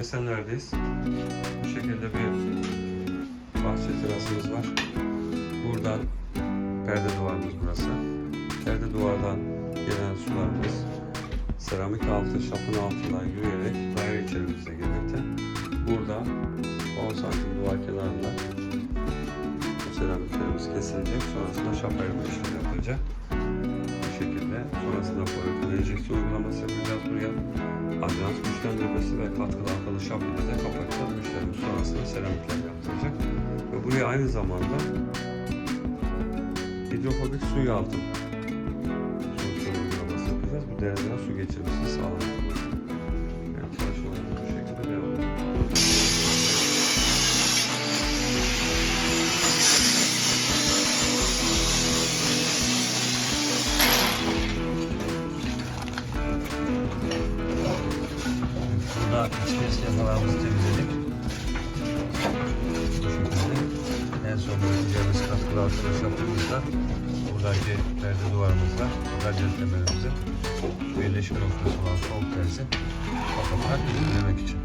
Esenler'deyiz. Bu şekilde bir bahçe terasımız var. Buradan perde duvarımız burası. Perde duvardan gelen sularımız seramik altı şapın altından yürüyerek daire içerimize girmekte. Burada 10 santim duvar kenarında seramiklerimiz kesilecek. Sonrasında şap ayırma işlemi yapılacak. Bu şekilde. Sonrasında poligon Ajans güçlendirmesi ve katkılı akıllı şap ile de kapatacağız. Müşterimiz sonrasında seramikler yaptıracak. Ve buraya aynı zamanda hidrofobik su yalıtım solüsyon uygulaması yapacağız. Bu dereden su geçirmesini sağlamak. Yapalarımızı temizledik. En son bölümlerimiz katkılı arkadaş yaptığımızda buradaki perde duvarımızda radyal temelimizin birleşme noktası olan sol tersi kapatarak izlemek için.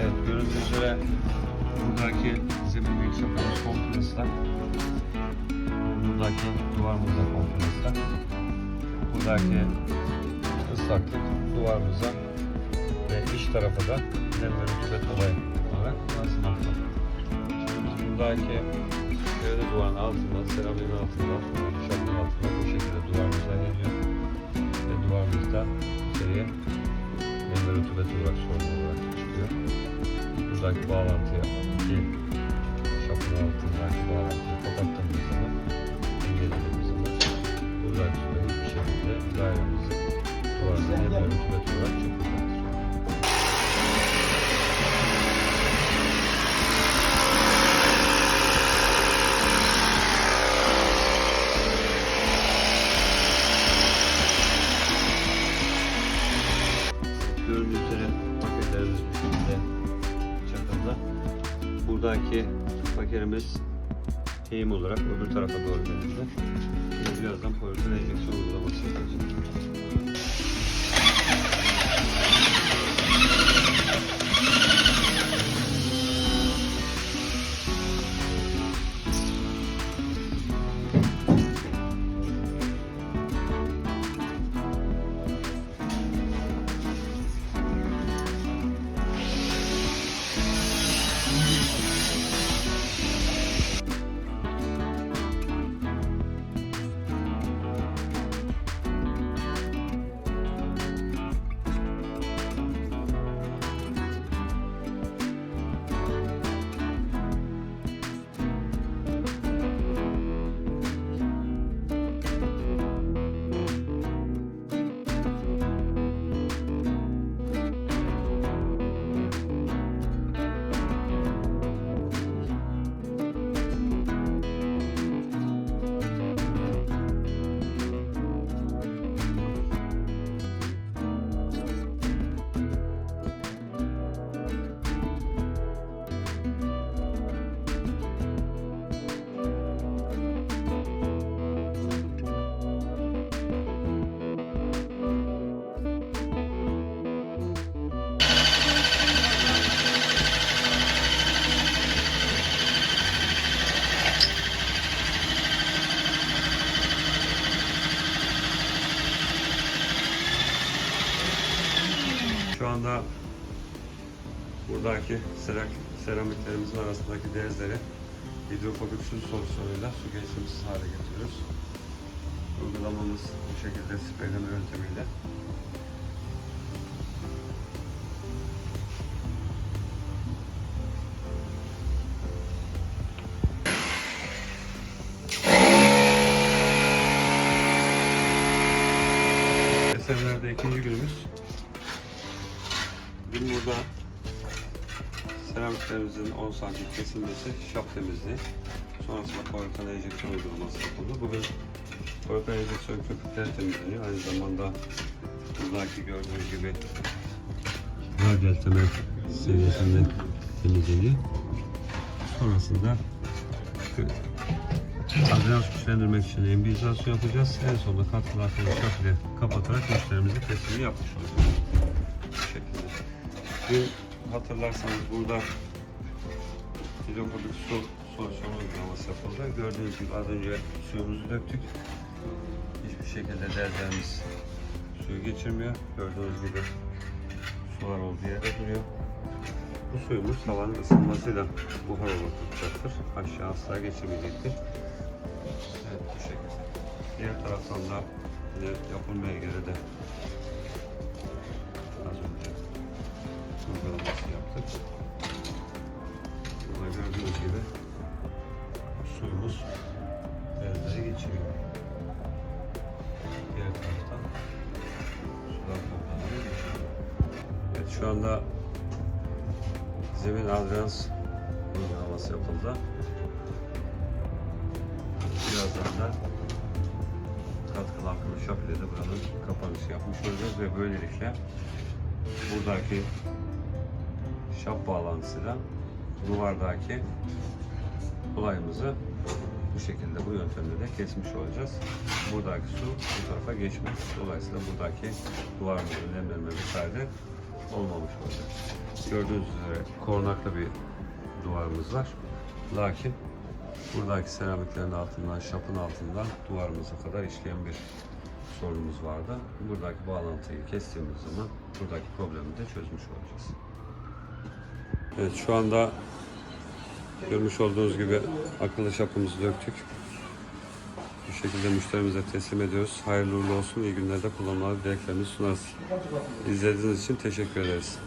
Evet görüntü üzere buradaki zemin çapımız komple ıslak. Buradaki duvarımız da komple. Buradaki ıslaklık duvarımıza ve tarafa da ve rutubet olayı olarak yansımakta. Şimdi biz buradaki şöyle duvarın altında, seramiğin altında, şapın altında bu şekilde duvarımıza geliyor. Ve duvarımızda içeriye nem ve rutubet olarak sorun olarak çıkıyor. Buradaki bağlantıya iki şapın altındaki bağlantıyı kapattığımız zaman engellediğimiz zaman buradaki süre bir şekilde dairemizi duvarda nem ve rutubet olarak Buradaki paketimiz eğim olarak öbür tarafa doğru. Şimdi birazdan poligon enjeksiyon uygulaması yapacağız. Anda buradaki serak, seramiklerimizin arasındaki dezleri hidrofobik su solüsyonuyla su geçirmesiz hale getiriyoruz. Uygulamamız bu şekilde spreleme yöntemiyle. Eserlerde ikinci günümüz. Bugün burada seramiklerimizin 10 santim kesilmesi, şap temizliği, sonrasında polikan enjeksiyon uygulaması yapıldı. Bugün polikan enjeksiyon köpükleri temizleniyor. Aynı zamanda buradaki gördüğünüz gibi radyal temel seviyesinde temizleniyor. Sonrasında Adrenals güçlendirmek için embilizasyon yapacağız. En sonunda şap ile kapatarak müşterimize teslimi yapmış olacağız. Bu şekilde. Dün hatırlarsanız burada hidrofonik su solüsyonu uygulaması yapıldı. Gördüğünüz gibi az önce suyumuzu döktük. Hiçbir şekilde deleceğimiz suyu geçirmiyor. Gördüğünüz gibi sular olduğu yerde duruyor. Bu suyumuz havanın ısınmasıyla buhar olup tutacaktır. Aşağı asla geçirmeyecektir. Evet bu şekilde. Diğer taraftan da yapılmaya göre de uygulaması yaptık. Burada gördüğünüz gibi suyumuz evlere geçiriyor. Diğer taraftan sular toplanıyor geçiriyor. Evet şu anda zemin adrens uygulaması yapıldı. Birazdan da katkılı akıllı şap ile de buranın kapanışı yapmış olacağız ve böylelikle buradaki şap bağlantısıyla duvardaki olayımızı bu şekilde bu yöntemle de kesmiş olacağız. Buradaki su bu tarafa geçmez. Dolayısıyla buradaki duvarımızın nemlenme vesaire olmamış olacak. Gördüğünüz üzere korunaklı bir duvarımız var. Lakin buradaki seramiklerin altından, şapın altından duvarımıza kadar işleyen bir sorunumuz vardı. Buradaki bağlantıyı kestiğimiz zaman buradaki problemi de çözmüş olacağız. Evet şu anda görmüş olduğunuz gibi akıllı şapımızı döktük. Bu şekilde müşterimize teslim ediyoruz. Hayırlı uğurlu olsun. İyi günlerde kullanmaları dileklerimizi sunarız. İzlediğiniz için teşekkür ederiz.